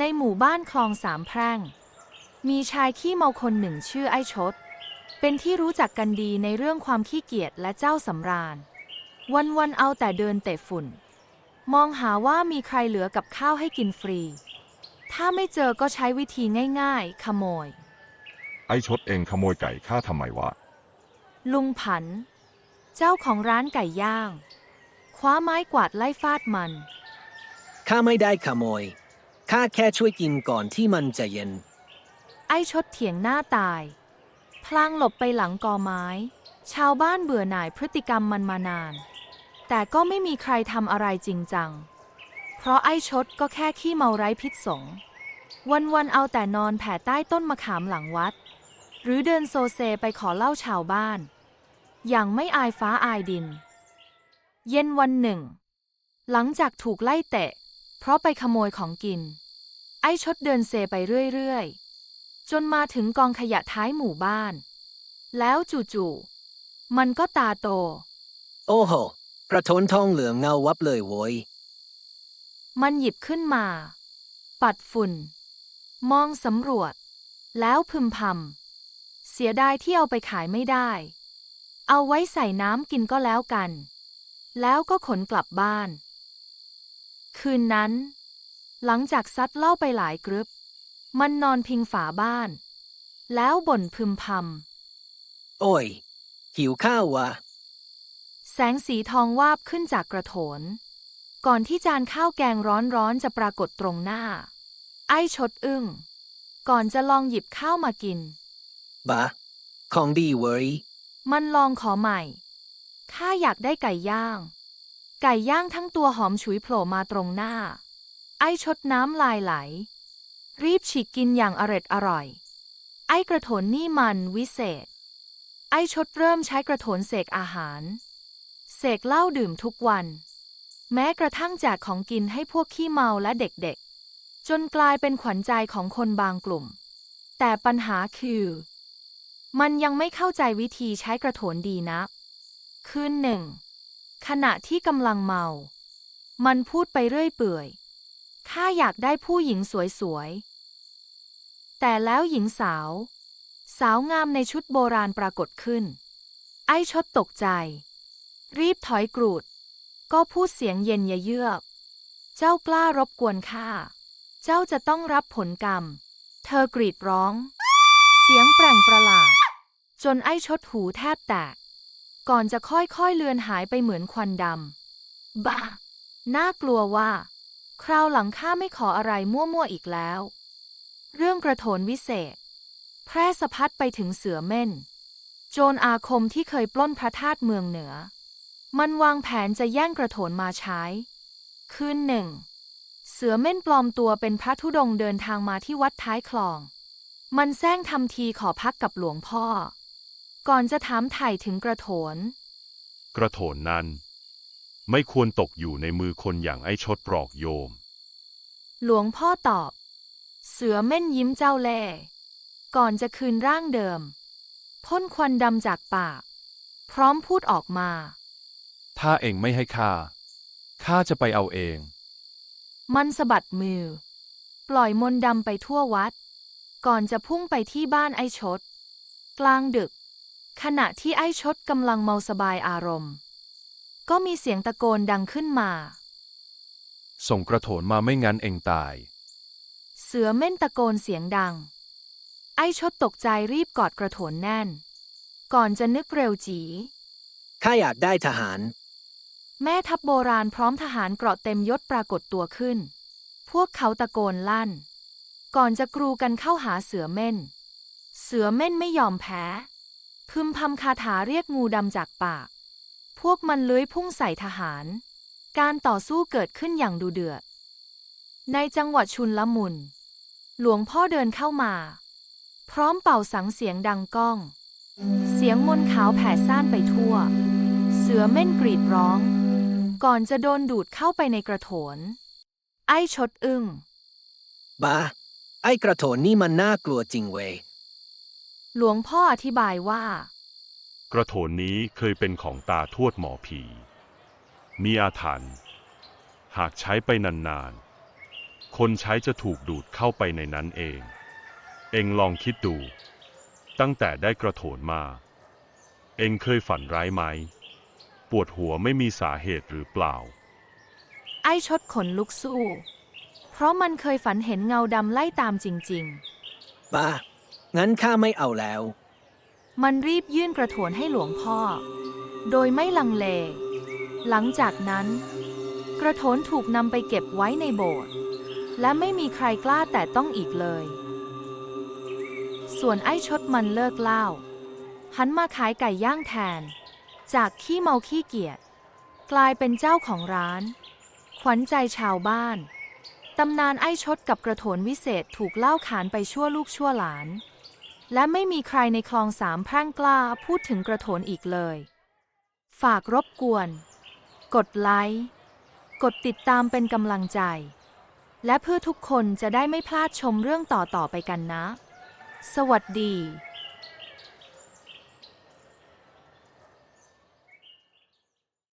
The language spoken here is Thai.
ในหมู่บ้านคลองสามแพร่ง มีชายขี้เมาคนหนึ่งชื่อไอ้ชด เป็นที่รู้จักกันดีในเรื่องความขี้เกียจและเจ้าสำราญ วันๆเอาแต่เดินเตะฝุ่น มองหาว่ามีใครเหลือกับข้าวให้กินฟรี ถ้าไม่เจอก็ใช้วิธีง่าย ๆ ขโมย ไอ้ชดเองขโมยไก่ข้าทำไมวะ ลุงผัน เจ้าของร้านไก่ย่าง คว้าไม้กวาดไล่ฟาดมัน ข้าไม่ได้ขโมย ข้าแค่ช่วยกินก่อนที่มันจะเย็น ไอ้ชดเถียงหน้าตาย พลางหลบไปหลังกอไม้ ชาวบ้านเบื่อหน่ายพฤติกรรมมันมานาน แต่ก็ไม่มีใครทำอะไรจริงจัง เพราะไอ้ชดก็แค่ขี้เมาไร้พิษสง วันๆเอาแต่นอนแผ่ใต้ต้นมะขามหลังวัด หรือเดินโซเซไปขอเหล้าชาวบ้าน อย่างไม่อายฟ้าอายดิน เย็นวันหนึ่ง หลังจากถูกไล่เตะ เพราะไปขโมยของกิน ไอ้ชดเดินเซไปเรื่อยๆ จนมาถึงกองขยะท้ายหมู่บ้าน แล้วจู่ๆ มันก็ตาโต โอ้โห กระโถนทองเหลืองเงาวับเลยโว้ย มันหยิบขึ้นมา ปัดฝุ่น มองสำรวจ แล้วพึมพำ เสียดายที่เอาไปขายไม่ได้ เอาไว้ใส่น้ำกินก็แล้วกัน แล้วก็ขนกลับบ้าน คืนนั้น หลังจากซัดเหล้าไปหลายกรึบ มันนอนพิงฝาบ้าน แล้วบ่นพึมพำโอ้ย หิวข้าววะแสงสีทองวาบขึ้นจากกระโถน ก่อนที่จานข้าวแกงร้อนๆจะปรากฏตรงหน้า ไอ้ชดอึ้ง ก่อนจะลองหยิบข้าวมากิน บะของดีเว้ยมันลองขอใหม่ ข้าอยากได้ไก่ย่าง ไก่ย่างทั้งตัวหอมฉุยโผล่มาตรงหน้า ไอ้ชดน้ำลายไหล รีบฉีกกินอย่างอร็ดอร่อย ไอ้กระโถนนี่มันวิเศษ ไอ้ชดเริ่มใช้กระโถนเสกอาหาร เสกเหล้าดื่มทุกวัน แม้กระทั่งแจกของกินให้พวกขี้เมาและเด็กๆ จนกลายเป็นขวัญใจของคนบางกลุ่ม แต่ปัญหาคือ มันยังไม่เข้าใจวิธีใช้กระโถนดีนักคืนหนึ่ง ขณะที่กำลังเมา มันพูดไปเรื่อยเปื่อย ข้าอยากได้ผู้หญิงสวยๆ แต่แล้วหญิงสาว สาวงามในชุดโบราณปรากฏขึ้น ไอ้ชดตกใจ รีบถอยกรูด ก็พูดเสียงเย็นยะเยือก เจ้ากล้ารบกวนข้า เจ้าจะต้องรับผลกรรม เธอกรีดร้อง เสียงแปลงประหลาด จนไอ้ชดหูแทบแตก ก่อนจะค่อยๆเลือนหายไปเหมือนควันดำบ้าน่ากลัวว่า คราวหลังข้าไม่ขออะไรมั่วๆอีกแล้ว เรื่องกระโถนวิเศษ แพร่สะพัดไปถึงเสือเม่น โจรอาคมที่เคยปล้นพระธาตุเมืองเหนือ มันวางแผนจะแย่งกระโถนมาใช้ คืนหนึ่ง เสือเม่นปลอมตัวเป็นพระธุดงค์เดินทางมาที่วัดท้ายคลอง มันแซงทำทีขอพักกับหลวงพ่อ ก่อนจะถามไถ่ถึงกระโถน กระโถนนั้น ไม่ควรตกอยู่ในมือคนอย่างไอ้ชดปลอกโยม หลวงพ่อตอบ เสือเม่นยิ้มเจ้าเล่ห์ก่อนจะคืนร่างเดิม พ่นควันดำจากปาก พร้อมพูดออกมา ถ้าเองไม่ให้ข้า ข้าจะไปเอาเอง มันสะบัดมือ ปล่อยมนต์ดำไปทั่ววัด ก่อนจะพุ่งไปที่บ้านไอ้ชด กลางดึก ขณะที่ไอ้ชดกำลังเมาสบายอารมณ์ ก็มีเสียงตะโกนดังขึ้นมา ส่งกระโถนมาไม่งั้นเองตาย เสือเม่นตะโกนเสียงดัง ไอ้ชดตกใจรีบกอดกระโถนแน่น ก่อนจะนึกเร็วจี ข้าอยากได้ทหาร แม่ทัพโบราณพร้อมทหารเกราะเต็มยศปรากฏตัวขึ้น พวกเขาตะโกนลั่น ก่อนจะกรูกันเข้าหาเสือเม่น เสือเม่นไม่ยอมแพ้ พึมพำคาถาเรียกงูดำจากปาก พวกมันเลื้อยพุ่งใส่ทหาร การต่อสู้เกิดขึ้นอย่างดูเดือด ในจังหวัดชุนละมุน หลวงพ่อเดินเข้ามา พร้อมเป่าสังเสียงดังก้อง เสียงมนขาวแผ่ซ่านไปทั่ว เสือเม่นกรีดร้อง ก่อนจะโดนดูดเข้าไปในกระโถน ไอ้ชดอึ้งบะไอ้กระโถนนี่มันน่ากลัวจริงเว้ย หลวงพ่ออธิบายว่า กระโถนนี้เคยเป็นของตาทวดหมอผี มีอาถรรพ์หากใช้ไปนานๆ คนใช้จะถูกดูดเข้าไปในนั้นเอง เองลองคิดดู ตั้งแต่ได้กระโถนมา เองเคยฝันร้ายไหม ปวดหัวไม่มีสาเหตุหรือเปล่า ไอ้ชดขนลุกสู้ เพราะมันเคยฝันเห็นเงาดำไล่ตามจริงบ้า งั้นข้าไม่เอาแล้ว มันรีบยื่นกระโถนให้หลวงพ่อ โดยไม่ลังเล หลังจากนั้น กระโถนถูกนำไปเก็บไว้ในโบสถ์และไม่มีใครกล้าแต่ต้องอีกเลย ส่วนไอ้ชดมันเลิกเล้าหันมาขายไก่ย่างแทน จากขี้เมาขี้เกียจกลายเป็นเจ้าของร้าน ขวัญใจชาวบ้าน ตำนานไอ้ชดกับกระโถนวิเศษถูกเล่าขานไปชั่วลูกชั่วหลาน และไม่มีใครในคลองสามแพร่งกล้าพูดถึงกระโถนอีกเลย ฝากรบกวน กดไลค์ กดติดตามเป็นกำลังใจ และเพื่อทุกคนจะได้ไม่พลาดชมเรื่องต่อๆไปกันนะ สวัสดี